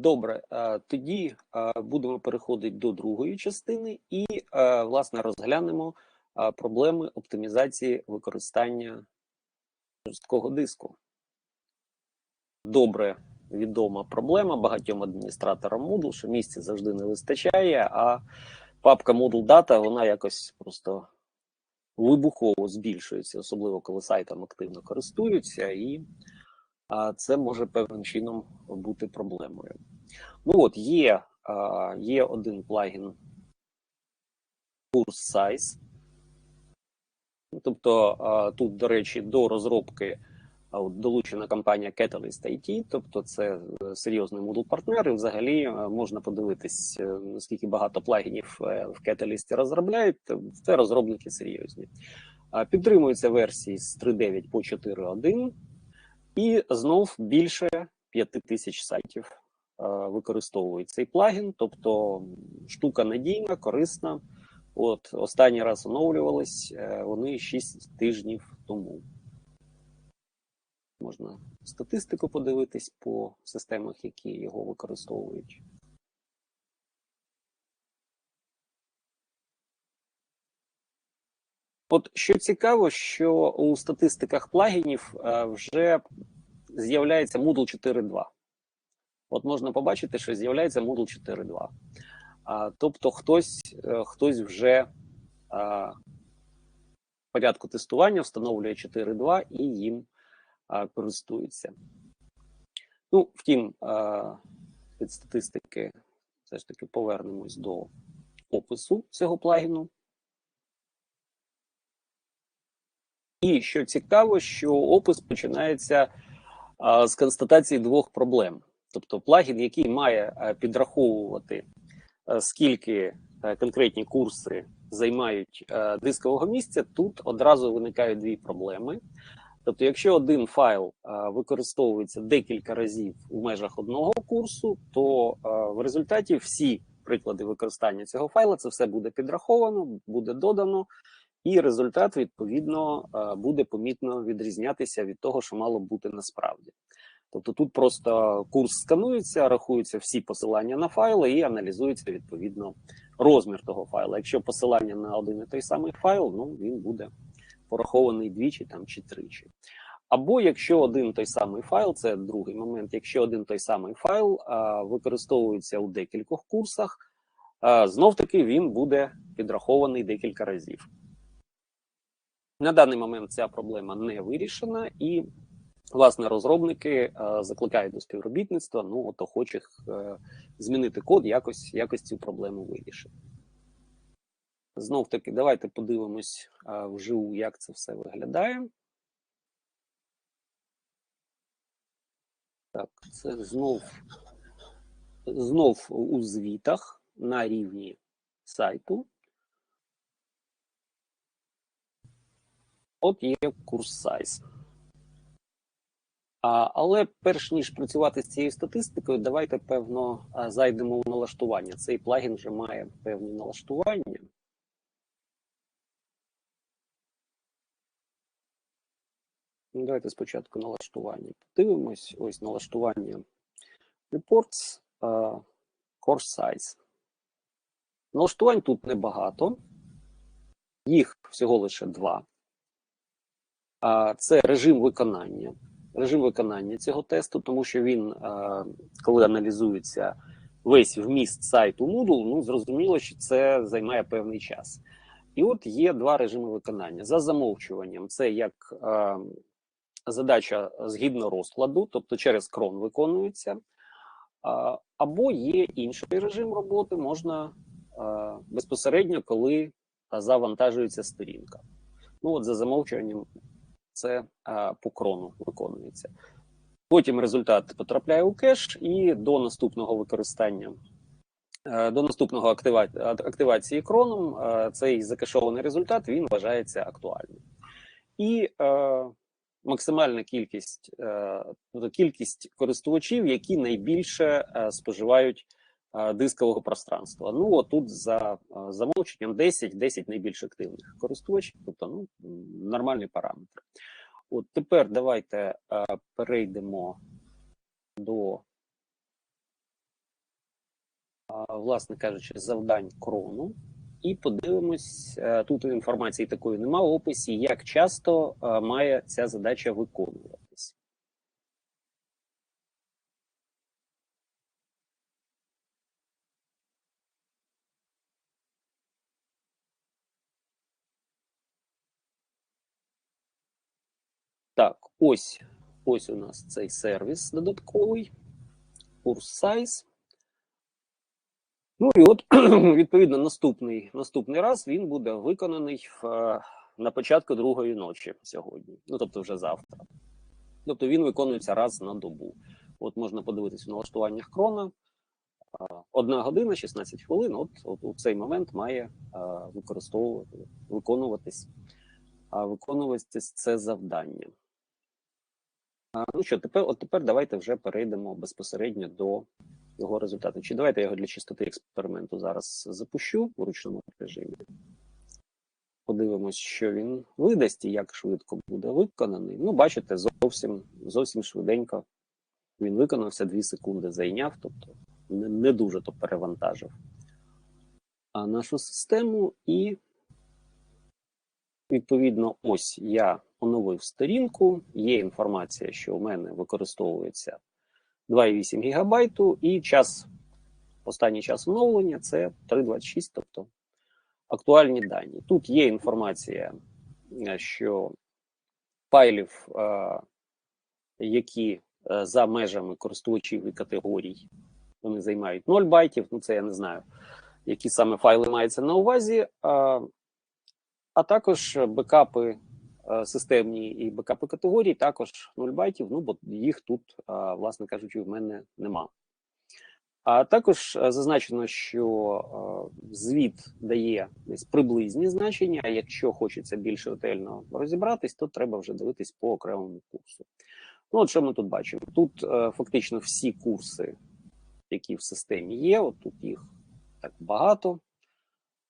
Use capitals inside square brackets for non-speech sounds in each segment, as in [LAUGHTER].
добре. Е, Тоді е, будемо переходити до другої частини і, е, власне, розглянемо проблеми оптимізації використання жорсткого диску. Добре відома проблема багатьом адміністраторам Moodle, що місця завжди не вистачає, а папка Moodle Data, вона якось просто вибухово збільшується, особливо коли сайтом активно користуються, і а, це може певним чином бути проблемою. Ну от є, є один плагін Course Size. Тобто тут, до речі, до розробки долучена компанія Catalyst IT, тобто це е, серйозний Moodle партнер, і взагалі е, можна подивитись, е, наскільки багато плагінів в Catalyst розробляють. Це розробники серйозні. Підтримуються версії з 3.9 по 4.1, і знов більше 5 тисяч сайтів е, використовують цей плагін, тобто штука надійна, корисна. От останній раз оновлювались е, вони 6 тижнів тому. Можна статистику подивитись по системах, які його використовують. От що цікаво, що у статистиках плагінів е, вже з'являється Moodle 4.2. От можна побачити, що з'являється Moodle 4.2. А, тобто хтось, е, хтось вже в порядку тестування встановлює 4.2 і їм користується. Ну, втім, від статистики все ж таки повернемось до опису цього плагіну. І що цікаво, що опис починається з констатації двох проблем. Тобто плагін, який має підраховувати, скільки конкретні курси займають дискового місця, тут одразу виникають дві проблеми. Тобто, якщо один файл використовується декілька разів у межах одного курсу, то в результаті всі приклади використання цього файла це все буде підраховано, буде додано, і результат відповідно е, буде помітно відрізнятися від того, що мало бути насправді. Тобто тут просто курс сканується, рахуються всі посилання на файли і аналізується відповідно розмір того файла. Якщо посилання на один і той самий файл, ну він буде порахований двічі там чи тричі. Або якщо один той самий файл, це другий момент. Якщо один той самий файл а, використовується у декількох курсах, а, знов таки він буде підрахований декілька разів. На даний момент ця проблема не вирішена, і власне розробники е, закликають до співробітництва. Ну от охочих е, змінити код, якось якось цю проблему вирішити. Знов таки, давайте подивимось е, вживу, як це все виглядає. Так, це знов, знов у звітах на рівні сайту. От є курс сайз. Але перш ніж працювати з цією статистикою, давайте певно зайдемо у налаштування. Цей плагін вже має певні налаштування. Ну, Давайте спочатку налаштування. Подивимось. Ось налаштування reports, course size. Налаштувань тут небагато, їх всього лише два. А це режим виконання. Режим виконання цього тесту, тому що він, коли аналізується весь вміст сайту Moodle, ну зрозуміло, що це займає певний час. І от є два режими виконання. За замовчуванням, це як задача згідно розкладу, тобто через крон виконується, або є інший режим роботи, можна безпосередньо, коли завантажується сторінка. Ну от за замовчуванням це а, по крону виконується. Потім результат потрапляє у кеш, і до наступного використання, е, до наступного актива, активації кроном, е, цей закешований результат він вважається актуальним. І е, максимальна кількість, е, тобто кількість користувачів, які найбільше е, споживають е, дискового пространства. Ну, отут за е, замовченням 10, 10 найбільш активних користувачів, тобто ну, нормальний параметр. От тепер давайте перейдемо до власне кажучи, завдань крону. І подивимось, тут інформації такої немає в описі, як часто має ця задача виконуватись. Так, ось ось у нас цей сервіс додатковий, курс size. Ну і от, [CLEARS THROAT] відповідно, наступний наступний раз він буде виконаний в, е, на початку другої ночі сьогодні, ну тобто вже завтра. Тобто він виконується раз на добу. От можна подивитися в налаштуваннях крона. Одна година, 16 хвилин. От, от у цей момент має використовувати, виконуватись, виконуватись це завдання. Ну що, тепер, от тепер давайте вже перейдемо безпосередньо до його результату. Чи давайте я його для чистоти експерименту зараз запущу в ручному режимі. Подивимось, що він видасть і як швидко буде виконаний. Ну, бачите, зовсім зовсім швиденько він виконався 2 секунди зайняв, тобто не, не дуже то перевантажив нашу систему. І, відповідно, ось я оновив сторінку. Є інформація, що у мене використовується 2,8 гігабайту, і час, останній час оновлення це 3,26, тобто актуальні дані. Тут є інформація, е, що файлів, е, які е, за межами користувачів і категорій, вони займають 0 байтів. Ну, це я не знаю, які саме файли маються на увазі, а також бекапи системні і бекапи категорії, також 0 байтів, ну бо їх тут, е, власне кажучи, в мене нема. А також е, зазначено, що звіт дає десь приблизні значення. А якщо хочеться більш ретельно розібратись, то треба вже дивитись по окремому курсу. Ну, от що ми тут бачимо? Тут фактично всі курси, які в системі є, от тут їх так багато,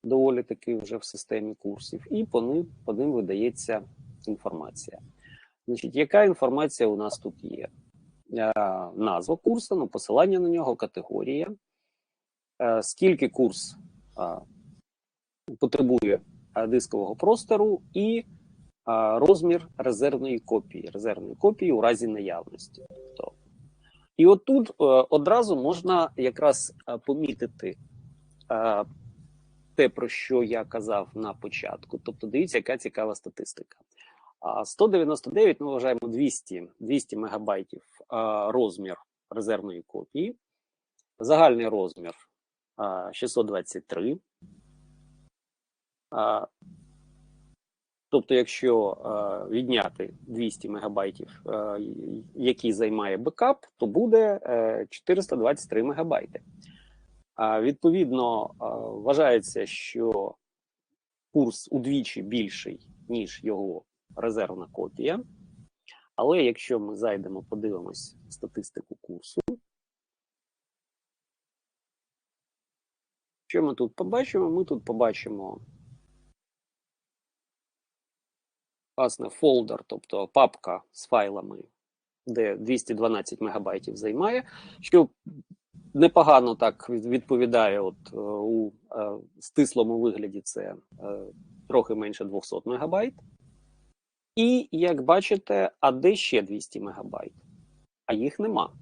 доволі таки вже в системі курсів, і по ним, по ним видається інформація. Значить, яка інформація у нас тут є? Е, назва курсу, ну, посилання на нього, категорія, е, скільки курс е, потребує дискового простору і розмір резервної копії, резервної копії у разі наявності. Тобто, і отут одразу можна якраз помітити те, про що я казав на початку. Тобто, дивіться, яка цікава статистика. 199 ми вважаємо 200 200 мегабайтів розмір резервної копії, загальний розмір 623. Тобто, якщо відняти 200 мегабайтів, які займає бекап, то буде 423 мегабайти. Відповідно, вважається, що курс удвічі більший, ніж його резервна копія. Але якщо ми зайдемо, подивимось статистику курсу, що ми тут побачимо? Ми тут побачимо власне фолдер, тобто папка з файлами, де 212 мегабайтів займає, що непогано так відповідає от е, у е, стислому вигляді це е, трохи менше 200 мегабайт. І як бачите, а де ще 200 мегабайт? А їх нема.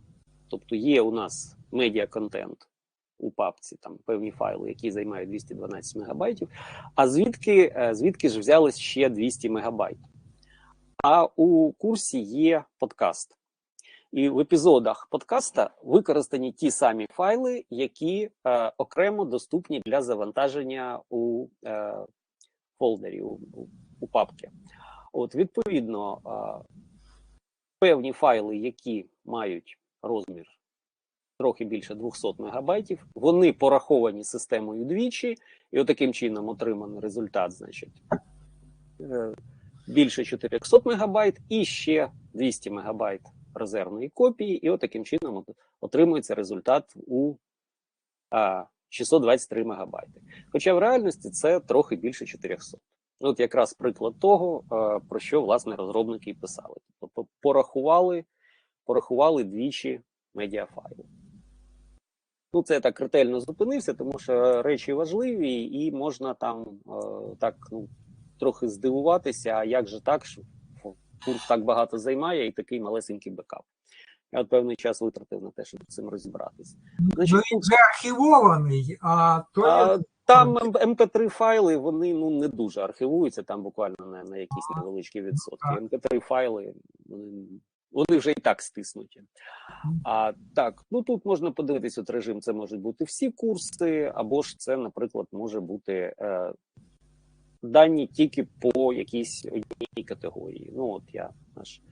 Тобто є у нас медіа-контент у папці, там певні файли, які займають 212 мегабайтів. А звідки е, звідки ж взялось ще 200 мегабайт? А у курсі є подкаст. І в епізодах подкаста використані ті самі файли, які е, окремо доступні для завантаження у е, фолдері, у, у папки. От, відповідно, певні файли, які мають розмір трохи більше 200 мегабайтів, вони пораховані системою двічі, і отаким чином отриманий результат, значить, е, більше 400 мегабайт і ще 200 мегабайт резервної копії, і отаким чином отримується результат у 623 мегабайти. Хоча в реальності це трохи більше 400. От якраз приклад того, е, про що власне розробники і писали. Тобто порахували, порахували двічі медіафайли. Ну, це я так ретельно зупинився, тому що речі важливі, і можна там е, так ну, трохи здивуватися, а як же так, що курс так багато займає і такий малесенький бекап. Я от певний час витратив на те, щоб з цим розібратися. Значить, Ну він же архівований, а то а, є- там mp3 файли вони ну не дуже архівуються, там буквально на, на якісь невеличкі відсотки. mp3 файли вони, вони вже і так стиснуті. А так, ну тут можна подивитись, от режим це можуть бути всі курси, або ж це, наприклад, може бути е, дані тільки по якійсь одній категорії. Ну, от я наш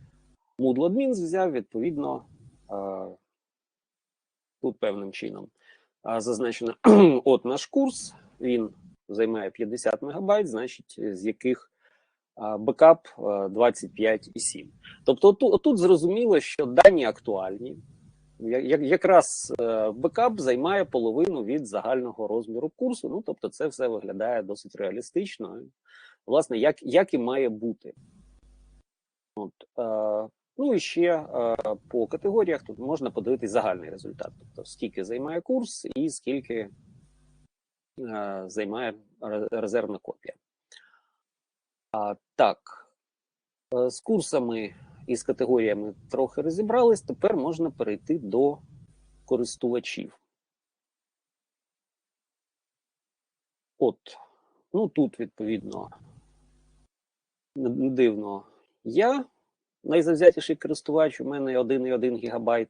Moodle Admins взяв, відповідно, е, тут певним чином зазначено, [CLEARS THROAT] от наш курс, він займає 50 мегабайт, значить, з яких бекап а, 25,7. Тобто, отут, отут зрозуміло, що дані актуальні. Якраз е, бекап займає половину від загального розміру курсу. Ну тобто, це все виглядає досить реалістично. Власне, як, як і має бути. От, е, ну і ще е, по категоріях тут можна подивитись загальний результат, тобто скільки займає курс і скільки займає резервна копія. А, так, е, з курсами і з категоріями трохи розібрались. Тепер можна перейти до користувачів. От, ну тут, відповідно, не дивно, я найзавзятіший користувач, у мене 1,1 гігабайт.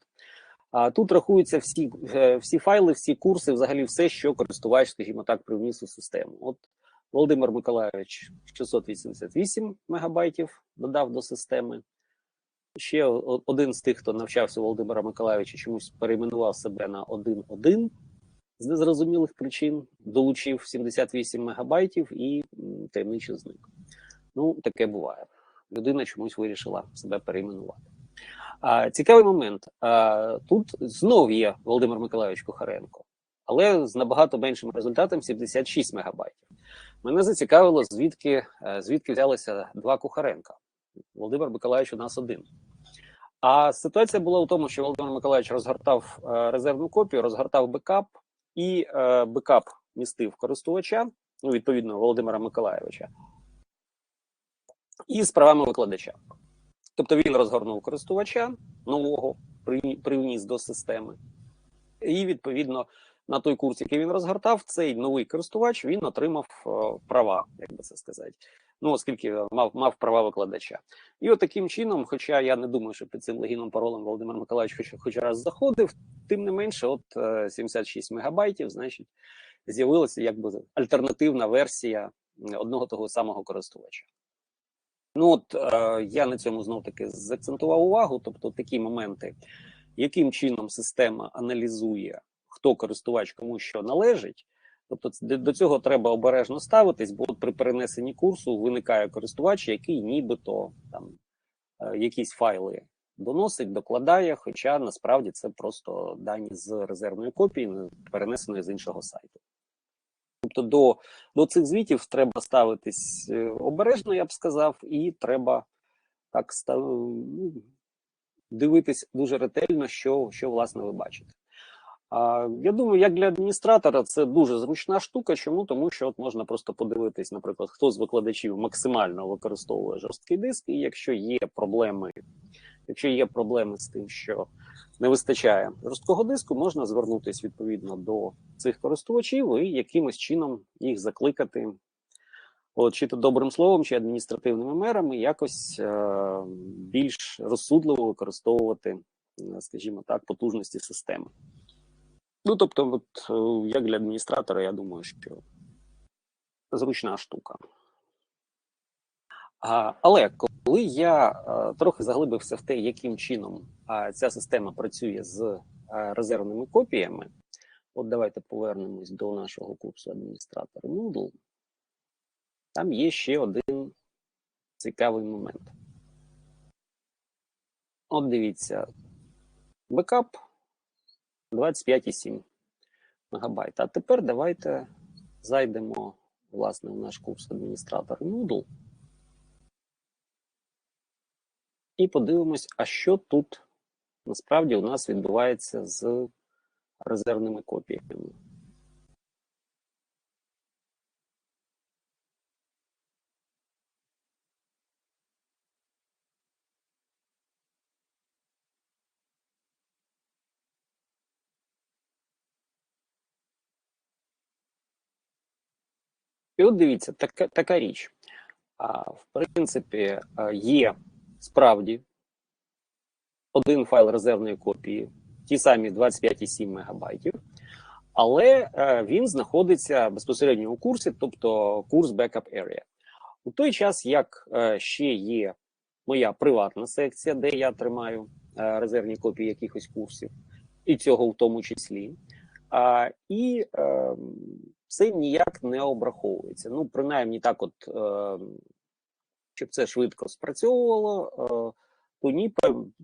А тут рахуються всі, е, всі файли, всі курси, взагалі все, що користувач, скажімо так, привніс у систему. От Володимир Миколайович 688 мегабайтів додав до системи. Ще один з тих, хто навчався Володимира Миколайовича, чомусь перейменував себе на 1.1 з незрозумілих причин, долучив 78 мегабайтів і таємниче зник. Ну, таке буває. Людина чомусь вирішила себе перейменувати. А, цікавий момент. А, тут знов є Володимир Миколайович Кухаренко, але з набагато меншим результатом 76 мегабайтів. Мене зацікавило, звідки, е, звідки взялися два Кухаренка. Володимир Миколайович у нас один. А ситуація була у тому, що Володимир Миколайович розгортав е, резервну копію, розгортав бекап, і е, бекап містив користувача, ну, відповідно, Володимира Миколайовича, і з правами викладача. Тобто він розгорнув користувача нового, привніс до системи, і відповідно на той курс, який він розгортав, цей новий користувач він отримав е, права, як би це сказати. Ну, оскільки мав, мав права викладача. І от таким чином, хоча я не думаю, що під цим логіном паролем Володимир Миколаївич хоч, хоч раз заходив, тим не менше, от е, 76 мегабайтів, значить, з'явилася якби альтернативна версія одного того самого користувача. Ну от е, я на цьому знов таки заакцентував увагу, тобто такі моменти, яким чином система аналізує, хто користувач кому що належить. Тобто, до- цього треба обережно ставитись, бо от при перенесенні курсу виникає користувач, який нібито там е, якісь файли доносить, докладає, хоча насправді це просто дані з резервної копії, перенесеної з іншого сайту. Тобто до, до цих звітів треба ставитись е, обережно, я б сказав, і треба так ста- ну, дивитись дуже ретельно, що, що власне ви бачите. А, я думаю, як для адміністратора це дуже зручна штука. Чому? Тому що от можна просто подивитись, наприклад, хто з викладачів максимально використовує жорсткий диск, і якщо є проблеми, якщо є проблеми з тим, що не вистачає жорсткого диску, можна звернутися відповідно до цих користувачів і якимось чином їх закликати, от, чи то добрим словом, чи адміністративними мерами, якось е- більш розсудливо використовувати, е, скажімо так, потужності системи. Ну, тобто, от, е, як для адміністратора, я думаю, що зручна штука. Але коли я е, трохи заглибився в те, яким чином е, ця система працює з е, резервними копіями, от давайте повернемось до нашого курсу адміністратор Moodle. Там є ще один цікавий момент. От дивіться, бекап 25,7 мегабайт. А тепер давайте зайдемо власне в наш курс адміністратор Moodle. І подивимось, а що тут насправді у нас відбувається з резервними копіями. І от дивіться, така, така річ. А, в принципі, є справді один файл резервної копії, ті самі 25,7 мегабайтів, але е, він знаходиться безпосередньо у курсі, тобто курс Backup Area. У той час, як е, ще є моя приватна секція, де я тримаю е, резервні копії якихось курсів, і цього в тому числі. І е, це ніяк не обраховується. Ну, принаймні, так, от, е, щоб це швидко спрацьовувало, е, то ні,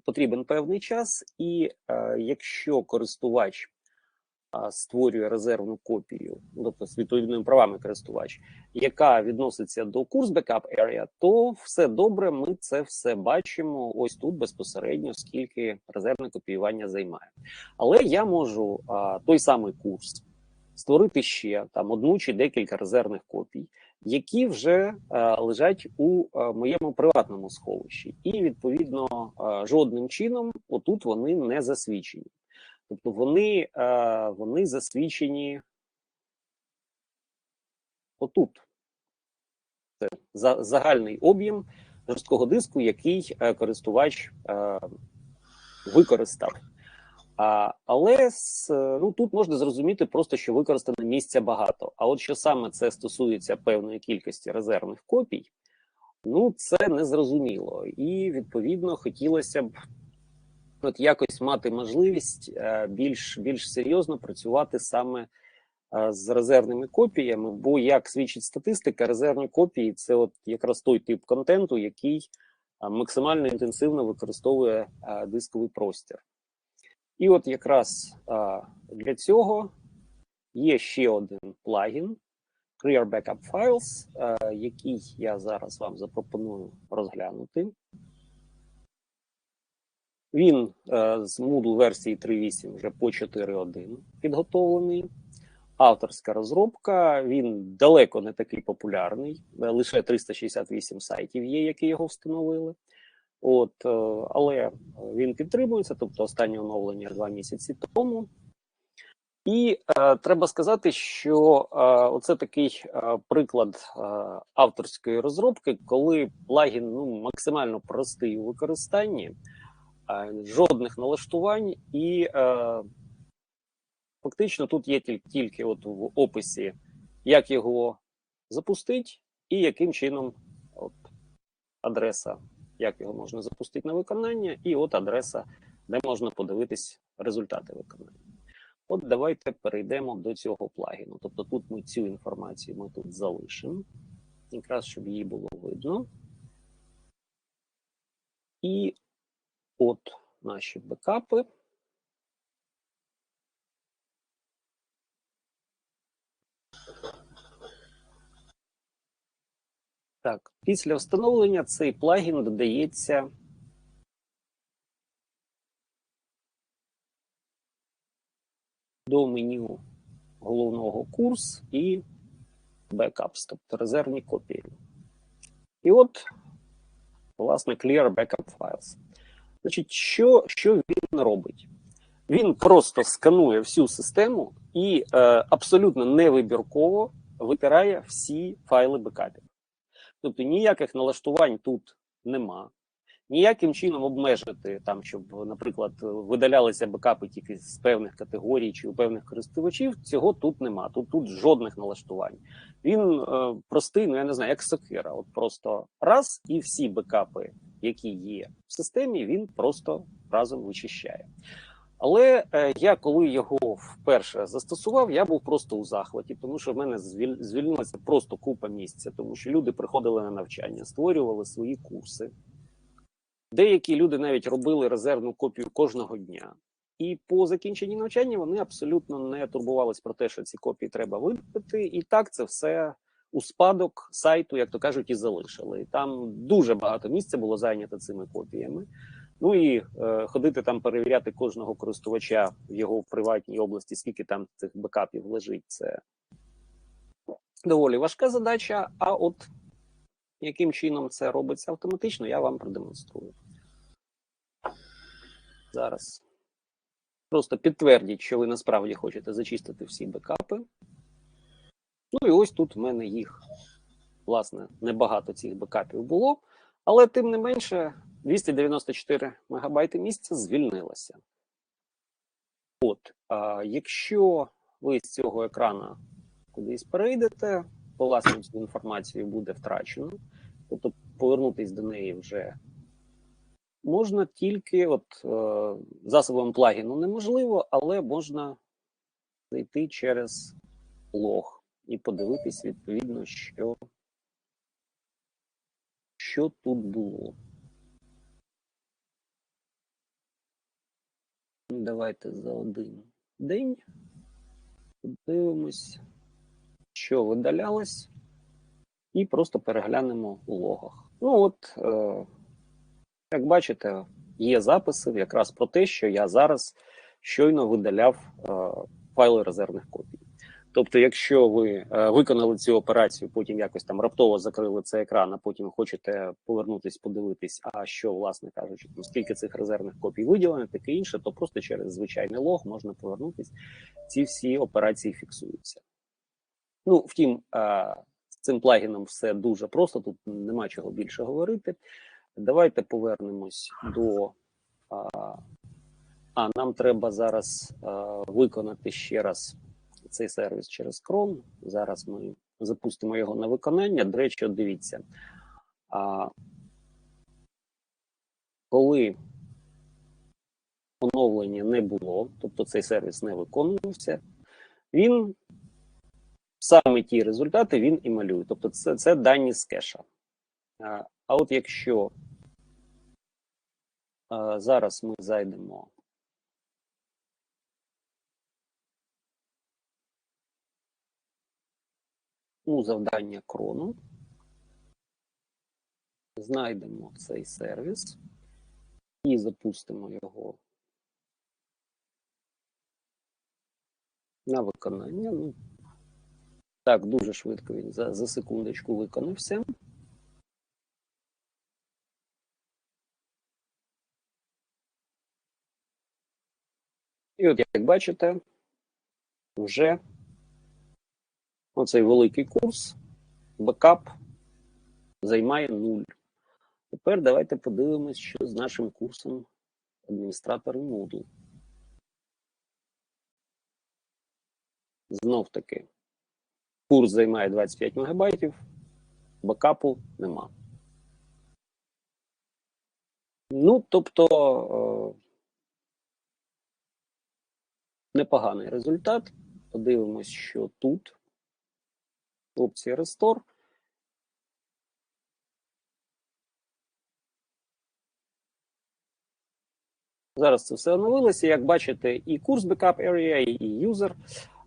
потрібен певний час, і е, якщо користувач е, створює резервну копію, тобто з відповідними правами користувач, яка відноситься до курс Backup Area, то все добре, ми це все бачимо ось тут безпосередньо, скільки резервне копіювання займає. Але я можу той самий курс створити ще там одну чи декілька резервних копій, які вже е, лежать у е, моєму приватному сховищі, і відповідно е, жодним чином отут вони не засвідчені. Тобто вони, е, вони засвідчені отут. Це за, загальний об'єм жорсткого диску, який користувач використав. А, але з, е, ну, тут можна зрозуміти просто, що використано місця багато. А от що саме це стосується певної кількості резервних копій, ну це не зрозуміло. І відповідно хотілося б от якось мати можливість е, більш, більш серйозно працювати саме е, з резервними копіями. Бо, як свідчить статистика, резервні копії це от якраз той тип контенту, який максимально інтенсивно використовує дисковий простір. І от якраз а, для цього є ще один плагін Clear Backup Files, а, який я зараз вам запропоную розглянути. Він а, з Moodle версії 3.8 вже по 4.1 підготовлений. Авторська розробка, він далеко не такий популярний, е, лише 368 сайтів є, які його встановили. От, е, але він підтримується, тобто останнє оновлення два місяці тому. І е, треба сказати, що е, оце такий е, приклад е, авторської розробки, коли плагін ну, максимально простий у використанні, е, жодних налаштувань, і е, фактично тут є тільки, тільки от в описі, як його запустити, і яким чином от, адреса як його можна запустити на виконання, і от адреса, де можна подивитись результати виконання. От давайте перейдемо до цього плагіну. Тобто тут ми цю інформацію ми тут залишимо, якраз щоб її було видно. І от наші бекапи. Так, після встановлення цей плагін додається до меню головного курс і Backups, тобто резервні копії. І от, власне, Clear Backup Files. Значить, що, що він робить? Він просто сканує всю систему і е, абсолютно невибірково витирає всі файли бекапів. Тобто ніяких налаштувань тут нема. Ніяким чином обмежити там, щоб, наприклад, видалялися бекапи тільки з певних категорій чи у певних користувачів, цього тут нема. Тут тут жодних налаштувань. Він е, простий, ну я не знаю, як сокира. От просто раз і всі бекапи, які є в системі, він просто разом вичищає. Але е, я коли його вперше застосував, я був просто у захваті, тому що в мене звільнилася просто купа місця, тому що люди приходили на навчання, створювали свої курси. Деякі люди навіть робили резервну копію кожного дня. І по закінченні навчання вони абсолютно не турбувались про те, що ці копії треба видати. І так це все у спадок сайту, як то кажуть, і залишили. І там дуже багато місця було зайнято цими копіями. Ну і е, ходити там перевіряти кожного користувача в його приватній області, скільки там цих бекапів лежить, це доволі важка задача. А от яким чином це робиться автоматично, я вам продемонструю. Зараз. Просто підтвердіть, що ви насправді хочете зачистити всі бекапи. Ну і ось тут в мене їх, власне, небагато цих бекапів було, але тим не менше 294 мегабайти місця звільнилося. От, а якщо ви з цього екрана кудись перейдете, то власне цю інформацію буде втрачено. Тобто повернутися до неї вже можна тільки от е, засобом плагіну неможливо, але можна зайти через лог і подивитись відповідно, що, що тут було. Ну, Давайте за один день подивимось, що видалялось, і просто переглянемо у логах. Ну, от, е, як бачите, є записи якраз про те, що я зараз щойно видаляв е, файли резервних копій. Тобто, якщо ви е, виконали цю операцію, потім якось там раптово закрили цей екран, а потім хочете повернутись, подивитись, а що, власне кажучи, там, скільки цих резервних копій виділено, таке інше, то просто через звичайний лог можна повернутись. Ці всі операції фіксуються. Ну, втім, е, з цим плагіном все дуже просто, тут нема чого більше говорити. Давайте повернемось до. А, а нам треба зараз а, виконати ще раз цей сервіс через Chrome. Зараз ми запустимо його на виконання. До речі, от дивіться. А, коли оновлення не було, тобто цей сервіс не виконувався, він саме ті результати він і малює. Тобто, це, це дані з кеша. А, а от якщо а, зараз ми зайдемо. У завдання крону, знайдемо цей сервіс і запустимо його на виконання. Ну, так, дуже швидко він за, за секундочку виконався. І от, як бачите, вже оцей великий курс, бекап займає нуль. Тепер давайте подивимось, що з нашим курсом адміністратори Moodle. Знов таки, курс займає 25 МБ, бекапу нема. Ну, тобто, е, непоганий результат. Подивимось, що тут. Опція Restore. Зараз це все оновилося. Як бачите, і курс Backup Area, і юзер,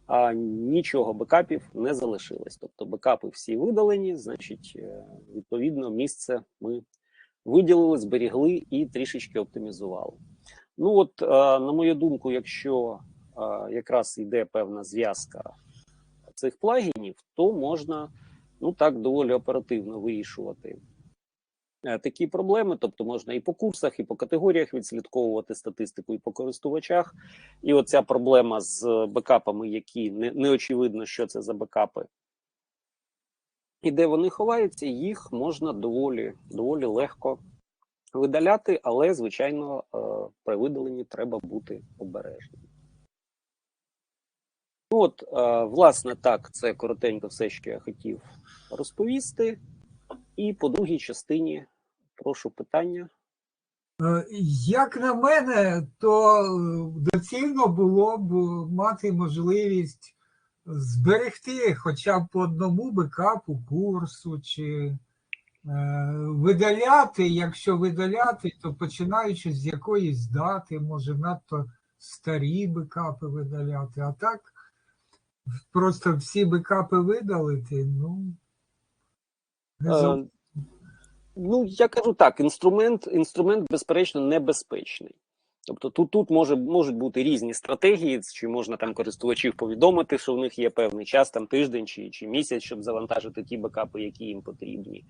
а нічого бекапів не залишилось. Тобто бекапи всі видалені, значить, е, відповідно, місце ми виділили, зберігли і трішечки оптимізували. Ну, от, е, на мою думку, якщо е, якраз йде певна зв'язка цих плагінів, то можна ну так доволі оперативно вирішувати е, такі проблеми. Тобто можна і по курсах, і по категоріях відслідковувати статистику, і по користувачах. І оця проблема з бекапами, які не, не очевидно, що це за бекапи. І де вони ховаються, їх можна доволі, доволі легко видаляти, але, звичайно, е, при видаленні треба бути обережним. Ну, от, е, власне, так, це коротенько все, що я хотів розповісти. І по другій частині прошу питання. Е, Як на мене, то е, доцільно було б мати можливість зберегти хоча б по одному бекапу курсу, чи видаляти, якщо видаляти, то починаючи з якоїсь дати, може надто старі бекапи видаляти, а так просто всі бекапи видалити, ну. Е, Ну, я кажу так: інструмент, інструмент, безперечно, небезпечний. Тобто тут, тут може, можуть бути різні стратегії, чи можна там користувачів повідомити, що в них є певний час, там тиждень чи, чи місяць, щоб завантажити ті бекапи, які їм потрібні.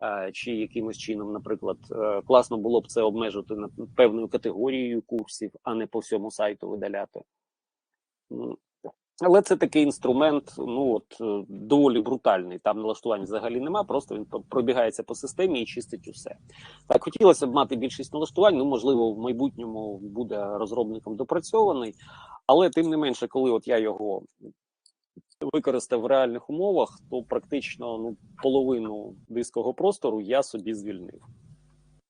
А, чи якимось чином, наприклад, е, класно було б це обмежити на певною категорією курсів, а не по всьому сайту видаляти. Ну, Але це такий інструмент, ну от е, доволі брутальний. Там налаштувань взагалі нема, просто він пробігається по системі і чистить усе. Так, хотілося б мати більшість налаштувань. Ну, можливо, в майбутньому буде розробником допрацьований, але тим не менше, коли от я його використав в реальних умовах, то практично ну, половину дискового простору я собі звільнив.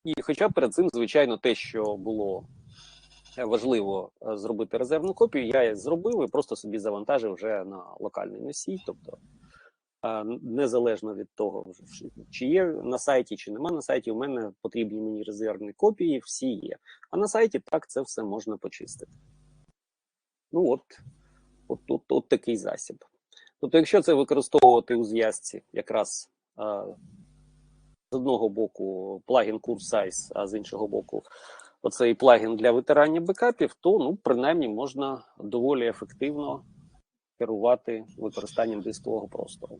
І хоча перед цим, звичайно, те, що було важливо е, зробити резервну копію, я її зробив і просто собі завантажив вже на локальний носій. Тобто, е, незалежно від того, чи є на сайті, чи нема на сайті, у мене потрібні мені резервні копії, всі є. А на сайті так це все можна почистити. Ну от, от, от, от такий засіб. Тобто, якщо це використовувати у зв'язці, якраз е, з одного боку плагін курс size, а з іншого боку, оцей плагін для витирання бекапів, то ну, принаймні можна доволі ефективно керувати використанням дискового простору.